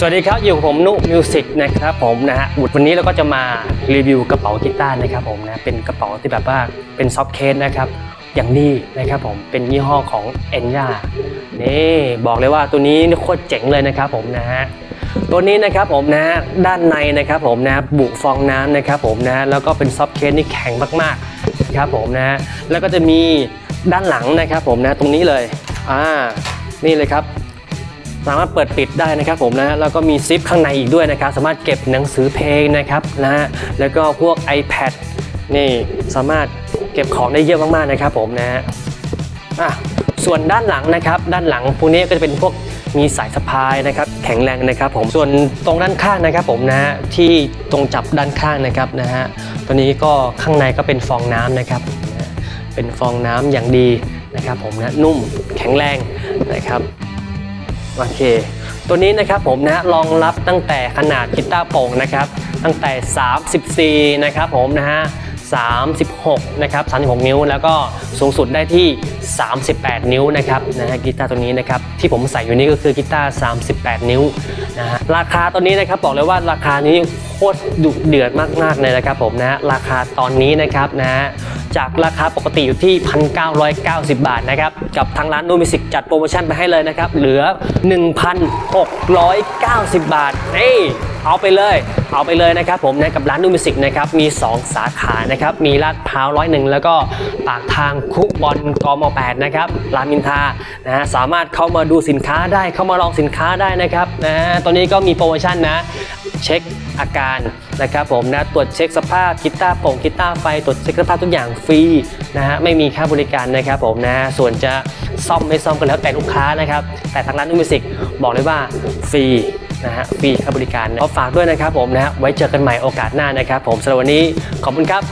สวัสดีครับ อยู่กับผมนุมิวสิกนะครับผมนะฮะวันนี้เราก็จะมารีวิวกระเป๋ากีตาร์นะครับผมนะเป็นกระเป๋าที่แบบว่าเป็นซอฟเคสนะครับอย่างดีนะครับผมเป็นยี่ห้อของ e n y a นี่บอกเลยว่าตัวนี้โคตรเจ๋งเลยนะครับผมนะฮะตัวนี้นะครับผมนะด้านในนะครับผมนะบุฟองน้ำนะครับผมนะแล้วก็เป็นซอฟเคสนี่แข็งมากๆนะครับผมนะแล้วก็จะมีด้านหลังนะครับผมนะตรงนี้เลยอ่านี่เลยครับ สามารถเปิดปิดได้นะครับผมนะแล้วก็มีซิปข้างในอีกด้วยนะครับสามารถเก็บหนังสือเพลงนะครับนะฮะแล้วก็พวก iPad นี่สามารถเก็บของได้เยอะมากๆนะครับผมนะฮะอะส่วนด้านหลังนะครับด้านหลังพวกนี้ก็จะเป็นพวกมีสายสะพายนะครับแข็งแรงนะครับผมส่วนตรงด้านข้างนะครับผมนะฮะที่ตรงจับด้านข้างนะครับนะฮะตัวนี้ก็ข้างในก็เป็นฟองน้ำนะครับเป็นฟองน้ำอย่างดีนะครับผมนะนุ่มแข็งแรงนะครับ โอเค ตัวนี้นะครับผมนะรองรับตั้งแต่ขนาดกีตาร์โป่งนะครับ ตั้งแต่ 34 นะครับผมนะฮะ36 นะครับ 36 นิ้ว แล้วก็สูงสุดได้ที่ 38 นิ้วนะครับนะฮะกีตาร์ตัวนี้นะครับที่ผมใส่อยู่นี่ก็คือกีตาร์ 38 นิ้วนะฮะราคาตัวนี้นะครับบอกเลยว่าราคานี้โคตรดุเดือดมากๆเลยนะครับผมนะฮะราคาตอนนี้นะครับนะฮะ จากราคาปกติอยู่ที่ 1,990 บาทนะครับ กับทางร้านนูมิสิกจัดโปรโมชั่นไปให้เลยนะครับ เหลือ 1,690 บาทเอ้ยเอาไปเลย เอาไปเลยนะครับผมนะกับร้านนูมิสิกนะครับ มี 2 สาขานะครับ มีลาดพร้าวร้อยหนึ่งแล้วก็ปากทางคุบอลกม8นะครับรามอินทานะฮะสามารถเข้ามาดูสินค้าได้เข้ามาลองสินค้าได้นะครับนะฮะตอนนี้ก็มีโปรโมชั่นนะ เช็คอาการนะครับผมนะตรวจเช็คสภาพกีตาร์โปร่งกีตาร์ไฟตรวจเช็คสภาพทุกอย่างฟรีนะฮะไม่มีค่าบริการนะครับผมนะส่วนจะซ่อมไม่ซ่อมก็แล้วแต่ลูกค้านะครับแต่ทางร้านนูมิสิกบอกเลยว่าฟรีนะฮะฟรีค่าบริการนะขอฝากด้วยนะครับผมนะฮะไว้เจอกันใหม่โอกาสหน้านะครับผมสำหรับวันนี้ขอบคุณครับ